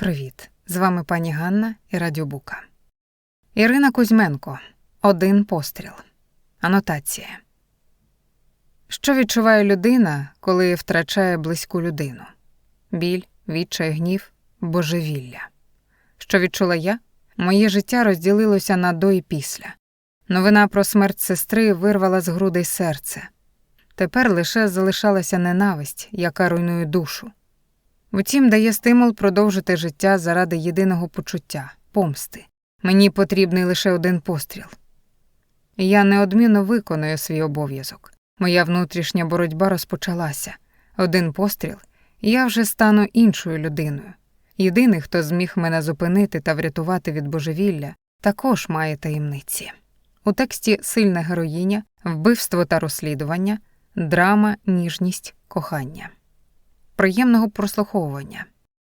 Привіт! З вами пані Ганна і Радіобука. Ірина Кузьменко. Один постріл. Анотація. Що відчуває людина, коли втрачає близьку людину? Біль, відчай, гнів, божевілля. Що відчула я? Моє життя розділилося на до і після. Новина про смерть сестри вирвала з грудей серце. Тепер лише залишалася ненависть, яка руйнує душу. Втім, дає стимул продовжити життя заради єдиного почуття помсти. Мені потрібний лише один постріл. Я неодмінно виконую свій обов'язок. Моя внутрішня боротьба розпочалася. Один постріл, і я вже стану іншою людиною. Єдиний, хто зміг мене зупинити та врятувати від божевілля, також має таємниці. У тексті сильна героїня, вбивство та розслідування, драма, ніжність, кохання. Приємного прослуховування.